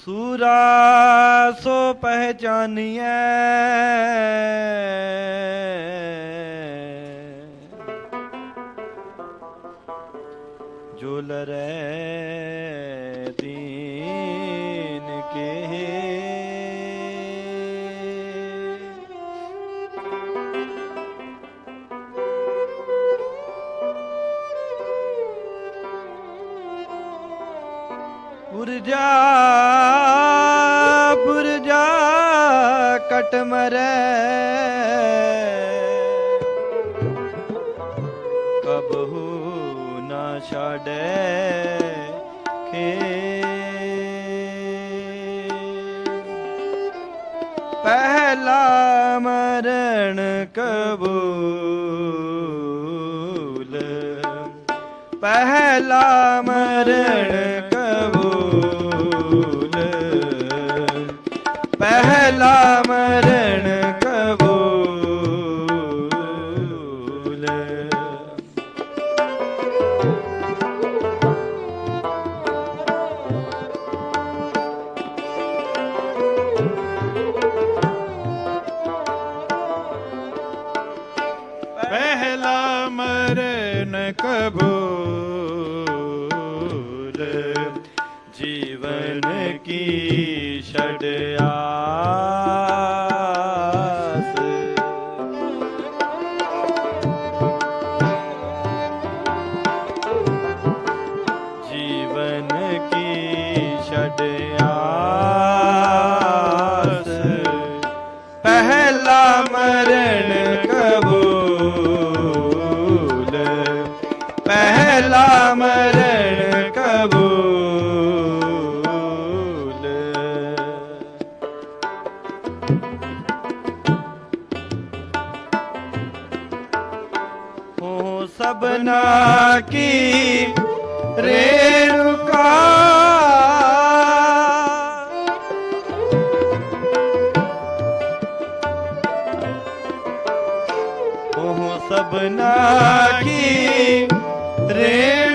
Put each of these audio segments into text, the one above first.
ਸੂਰਾ ਸੋ ਪਹਿਚਾਨੀਐ। ਜੋ ਲਰੈ ਦੀਨ ਕੇ ਪੁਰਜਾ ਕਟ ਮਰੈ। ਕਬਹੂ ਨਾ ਛਾੜੈ ਖੇ ਪਹਿਲਾ ਮਰਨ ਕਬੂਲ। ਪਹਿਲਾ ਮਰਨ ਕਬੂਲ। ਪਹਿਲਾ ਕਬੂਲ। ਜੀਵਨ ਕੀ ਹੋ ਸਬਨਾ ਕੀ ਰੇਣੁਕਾ। ਉਹ ਸਬਨਾ ਕੀ ਰੇ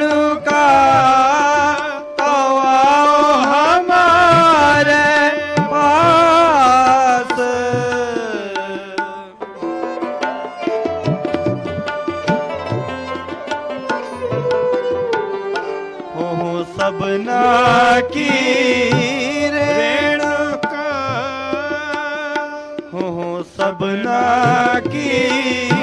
ਉਹ ਸਬਨਾ ਕੀ ਰੇਣੁਕਾ ਹੋ ਸਬਨਾ ਕੀ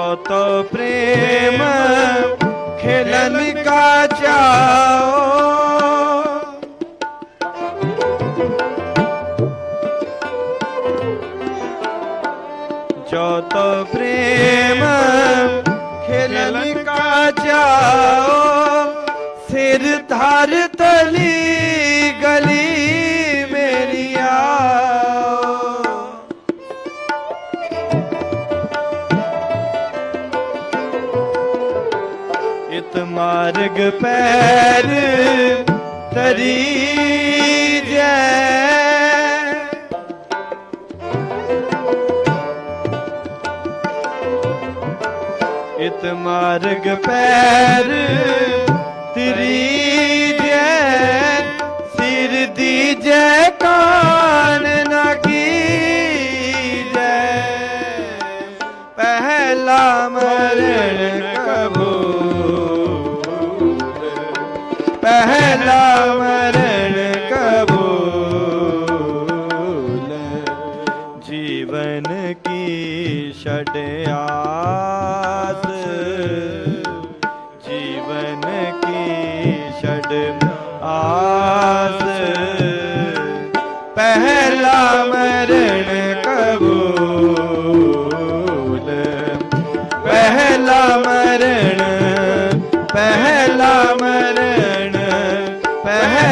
ਜੋ ਤੋ ਪ੍ਰੇਮ ਖੇਲਨ ਕਾ ਚਾਓ। ਜੋ ਤੋ ਪ੍ਰੇਮ ਖੇਲਨ ਕਾ ਚਾਓ। ਸਿਰ ਇਤ ਮਾਰਗ ਪੈਰ ਤਰੀ ਜੈ। ਇਤ ਮਾਰਗ ਪੈਰ ਤਰੀ ਜੈ ਸਿਰ ਦੀ ਜੈ ਪਹਿਲਾ ਮਰਨ ਕਬੂਲ ਜੀਵਨ ਕੀ ਛੜਿਆਸ ਜੀਵਨ ਕੀ ਛੜ ਆਸ ਪਹਿਲਾ पहले